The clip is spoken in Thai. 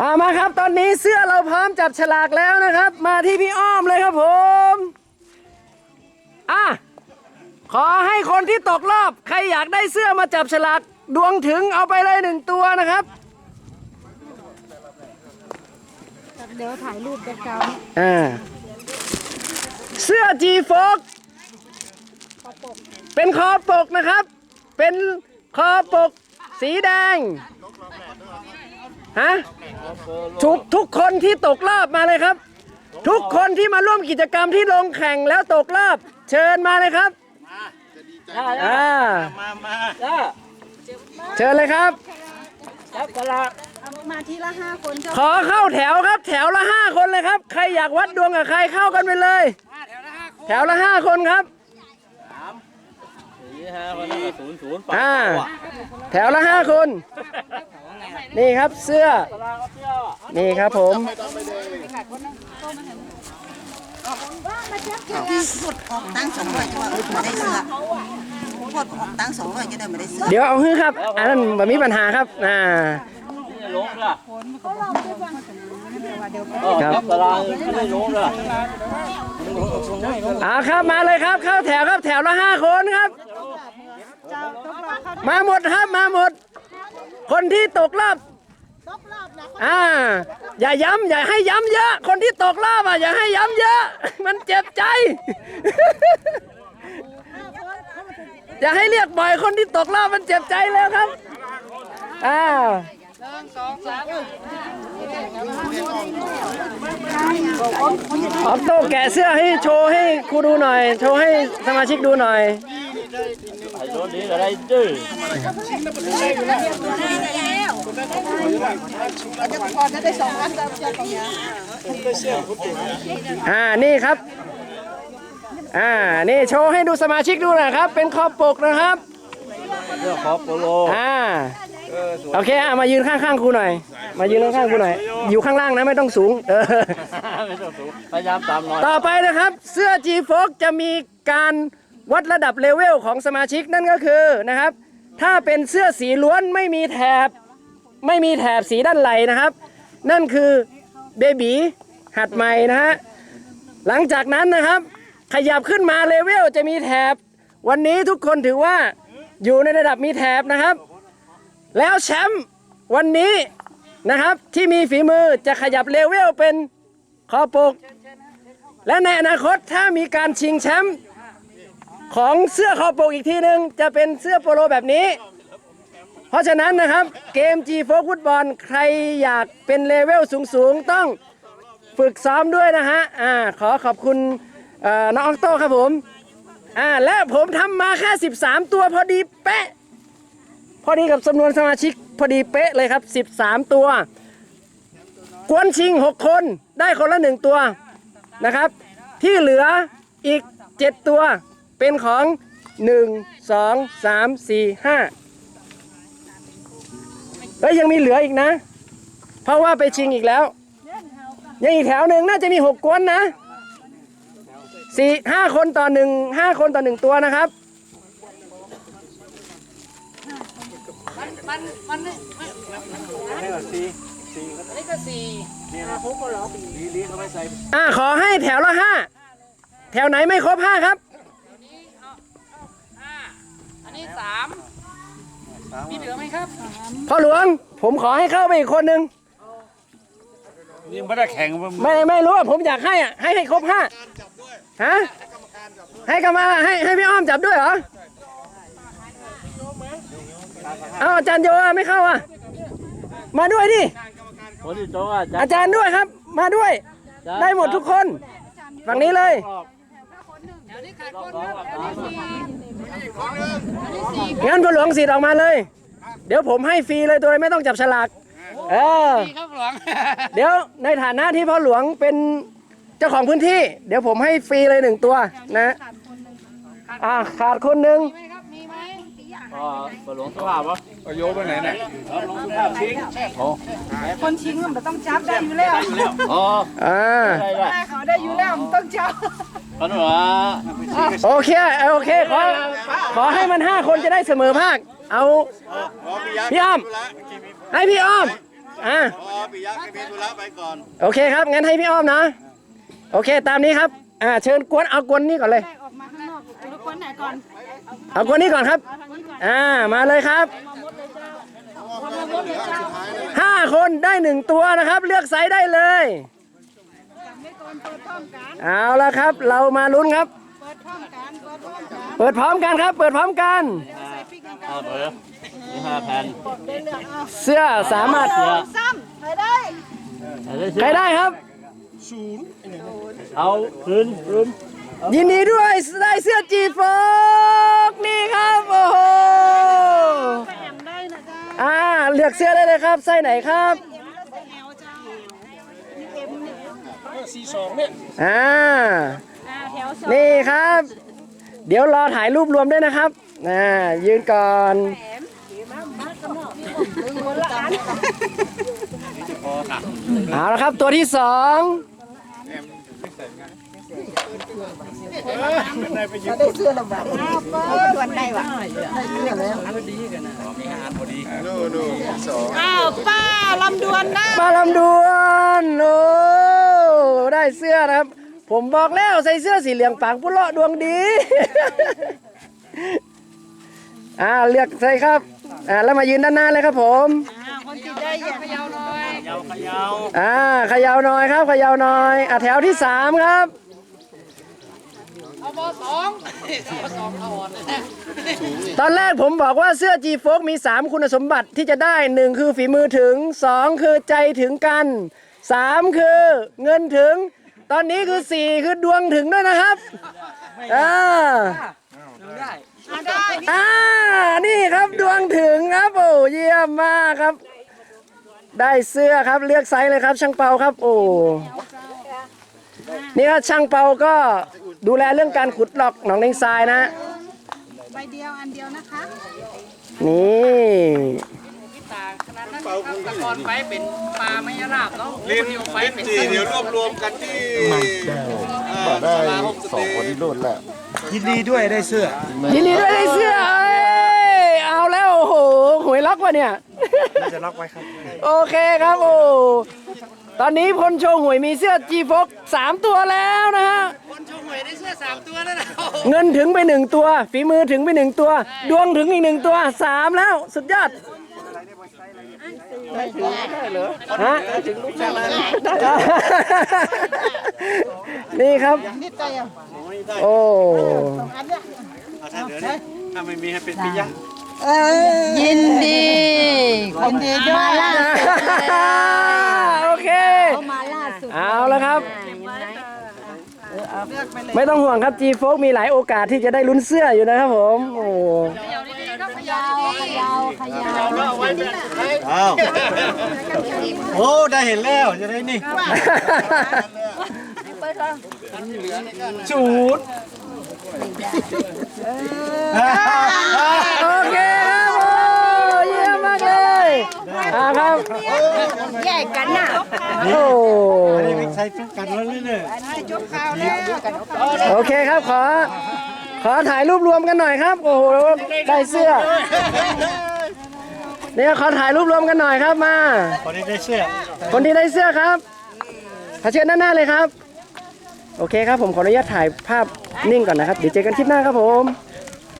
อามาครับตอนนี้เสื้อเราพร้อมจับฉลากแล้วนะครับ มาที่พี่อ้อมเลยครับผมอะขอให้คนที่ตกรอบ ใครอยากได้เสื้อมาจับฉลากดวงถึงเอาไปเลยหนึ่งตัวนะครับ เดี๋ยวถ่ายรูปแบ็คกราวด์อ่าเสื้อ G f o x เป็นคอปกนะครับ เป็นคอปกสีแดง ฮะทุกทุกคนที่ตกรอบมาเลยครับ ทุกคนที่มาร่วมกิจกรรมที่ลงแข่งแล้วตกรอบ เชิญมาเลยครับอ่ามามาเชิญเลยครับเอามาทีละห้าคนเจ้าขอเข้าแถวครับ แถวละห้าคนเลยครับ ใครอยากวัดดวงกับใครเข้ากันไปเลย แถวละห้าคนครับสี่ห้าวันนี้ ศูนย์ศูนย์อ่า แถวละห้าคน นี่ครับเสื้อ นี่ครับผมพดออกตั้งสองร้อยจะว่าไม่ได้เสื้อพดออกตั้งสองร้อยจะได้ไม่ได้เสื้อเดี๋ยวเอาฮื้อครับ อันนั้นแบบมีปัญหาครับ อ่านี่ลงละครับตารางไม่ได้ลงละ อ่าครับมาเลยครับเข้าแถ วครับแถวละห้าคนครับ มาหมดครับมาหมด คนที่ตกรอบอ่า อย่าย้ำอย่าให้ย้ำเยอะ คนที่ตกรอบอะอย่าให้ย้ำเยอะ มันเจ็บใจ อย่าให้เรียกบ่อยคนที่ตกรอบมันเจ็บใจแล้วครับ อ้าว ออฟโต้แกะเสื้อให้โชว์ให้ครูดูหน่อย โชว์ให้สมาชิกดูหน่อยไอ้โดนนี้อะไรดื้ออ่า นี่ครับ อ่า นี่โชว์ให้ดูสมาชิกดูหน่อยครับ เป็นคอปกนะครับเรื่องคอโปโล อ่า โอเคอะมายืนข้างๆครูหน่อย มายืนข้างๆครูหน่อย อยู่ข้างล่างนะไม่ต้องสูง เออ ไม่ต้องสูงพยายามตามหน่อยต่อไปนะครับ เสื้อ G f o x จะมีการวัดระดับเลเวลของสมาชิกนั่นก็คือนะครับ ถ้าเป็นเสื้อสีล้วนไม่มีแถบ ไม่มีแถบสีด้านไหลนะครับ นั่นคือเบบีหัดใหม่นะฮะหลังจากนั้นนะครับ ขยับขึ้นมาเลเวลจะมีแถบ วันนี้ทุกคนถือว่าอยู่ในระดับมีแถบนะครับ แล้วแชมป์วันนี้นะครับที่มีฝีมือจะขยับเลเวลเป็นคอปก และในอนาคตถ้ามีการชิงแชมป์ของเสื้อคอปกอีกทีหนึ่งจะเป็นเสื้อโปโลแบบนี้ เพราะฉะนั้นนะครับเกม G โฟฟุตบอลใครอยากเป็นเลเวลสูงๆ ต้องฝึกซ้อมด้วยนะฮะอ่าขอขอบคุณน้องออกโต้ครับผมอ่าและผมทำมาแค่ 13 ตัวพอดีเป๊ะ พอดีกับจำนวนสมาชิกพอดีเป๊ะเลยครับ 13 ตัว กวนชิง 6 คนได้คนละ 1 ตัวนะครับ ที่เหลืออีก 7 ตัวเป็นของ 1 2 3 4 5เฮ้ยยังมีเหลืออีกนะ เพราะว่าไปชิงอีกแล้ว ยังอีกแถวหนึ่งน่าจะมี 6 กวนนะสี่ห้าคนต่อหนึ่งห้าคนต่อหนึ่งตัวนะครับ อ่าขอให้แถวละห้าแถวไหนไม่ครบห้าครับอันนี้สามมีเหลือไหมครับพ่อหลวง ผมขอให้เข้าไปอีกคนหนึ่งนี่ไม่ได้แข่งมันไม่ไม่รู้อะผมอยากให้อะให้ให้ครบห้าฮะให้กรรมาให้ให้พี่อ้อมจับด้วยเหรอ เอาอาจารย์โยอะไม่เข้าอะ มาด้วยดิคนที่โตอะจะอาจารย์ด้วยครับ มาด้วย ได้หมดทุกคนฝั่งนี้เลยเดี๋ยวนี้ขาดคนครับเดี๋ยวนี้สี่งั้นพ่อหลวงสิทธิ์ออกมาเลย เดี๋ยวผมให้ฟรีเลยโดยไม่ต้องจับฉลากเออสี่ครับหลวง เดี๋ยวในฐานะที่พ่อหลวงเป็นเจ้าของพื้นที่ เดี๋ยวผมให้ฟรีเลยหนึ่งตัวนะอ่าขาดคนหนึ่ง หลวงสภาพวะโยไปไหนเนี่ยหลวงสภาพทิ้งโอ้คนชิงมันต้องจับได้อยู่แล้วอ๋ออ่าได้ได้เขาได้อยู่แล้วมันต้องจับขนมอะโอเคโอเคขอขอให้มันห้าคนจะได้เสมอภาค เอาพี่อ้อมให้พี่อ้อมอะพอปิยะแกมีธุระไปก่อนโอเคครับงั้นให้พี่อ้อมนะ โอเคตามนี้ครับอ่าเชิญกวนเอากวนนี่ก่อนเลยออกมาข้างนอกกวนไหนก่อนเอากวนนี่ก่อนครับ อ่ามาเลยครับห้าคนได้หนึ่งตัวนะครับ เลือกไซส์ได้เลยไม่ก่อนเปิดพร้อมกันเอาละครับ เรามาลุ้นครับ เปิดพร้อมกันเปิดพร้อมกันเปิดพร้อมกันครับ เปิดพร้อมกันใส่พริกกันห้าเบอร์นี่ห้าแผ่นได้เลือกเอาเสื้อสามารถซ้ำไปได้ใครได้ครับเอาคืนคืนยินดีด้วยได้เสื้อจีโฟกนี่ครับโอ้โห แอมได้นะจ๊ะ อ่าเลือกเสื้อได้เลยครับ ไส้ไหนครับเอ็มแล้วใส่แอลจ้านี่เอ็มเนี่ยอ่าอ่าแถวสองนี่ครับ เดี๋ยวรอถ่ายรูปรวมด้วยนะครับอ่ายืนก่อนเอาละครับตัวที่สอง อ้าวป้าลำดวนนะปลาลำดวนโอ้ได้เสื้อนะครับ ผมบอกแล้วใส่เสื้อสีเหลืองปางปุเลาะดวงดี อ่าเลือกใส่ครับ อ่าแล้วมายืนด้านหน้าเลยครับผมอ่าคนที่ได้อย่าเขยาวหน่อยยาวขยาวอ่าเขยาวหน่อยครับเขยาวหน่อย อ่าแถวที่สามครับเอาบอ สองบอสองเอาอ่อนเลยตอนแรกผมบอกว่าเสื้อ G f o มี 3 คุณสมบัติที่จะได้ 1 คือฝีมือถึง 2 คือใจถึงกัน 3 คือเงินถึง ตอนนี้คือ 4 คือดวงถึงด้วยนะครับอ่าได้อ่าได้อ่านี่ครับดวงถึงครับโอ้เยี่ยมมากครับ ได้เสื้อครับเลือกไซส์เลยครับ ช่างเปาครับ โอ้นี่ครับช่างเปาก็ ดูแลเรื่องการขุดหลอกหนองเลงทรายนะ ใบเดียวอันเดียวนะคะนี่พิตาขนาดนั้นครับแต่ก่อนไปเป็นปลาไม่ราบเนาะลิ้นเดียวไปลิ้นเป็นจีเดี๋ยวรวบรวมกันที่อ่าได้ศาลาหกสสองเตคนที่รุ่นแล้วยินดีด้วยได้เสื้อ ยินดีด้วยได้เสื้อเอ้ยเอาแล้วโอ้โหหวยล็อกวะเนี่ยน่าจะล็อกไว้ครับ โอเคครับโอ้ ตอนนี้พลโชว์หวยมีเสื้อจีฟกสามตัวแล้วนะฮะ คนชมหวยได้เสื้อสามตัวแล้วนะเงินถึงไปหนึ่งตัว ฝีมือถึงไปหนึ่งตัว ดวงถึงอีกหนึ่งตัวสามแล้ว สุดยอดฮะนี่ครับ โอ้ถ้าไม่มีให้เป็นปิยะ ยินดีคนดีด้วยล่าโอเคมาล่าสุดเอาแล้วครับ ไม่ต้องห่วงครับ G f o มีหลายโอกาสที่จะได้ลุ้นเสื้ออยู่นะครับผม โอ้ยาวขยาวขยาวอ้าวโอ้ได้เห็นแล้วจะได้นี่จูดโอเคครับโอ้เยี่ยมมากเลยอ่าครับ แยกกันน่ะ โอ้ใส่ชุดกันแล้วเนี่ยโอเคครับขอ ขอถ่ายรูปรวมกันหน่อยครับ โอ้โหได้เสื้อเนี่ยขอถ่ายรูปรวมกันหน่อยครับมาพอได้ได้เสื้อ คนที่ได้เสื้อครับขอเชิญด้านหน้าเลยครับ โอเคครับผมขออนุญาตถ่ายภาพนิ่งก่อนนะครับ เดี๋ยวเจอกันคลิปหน้าครับผม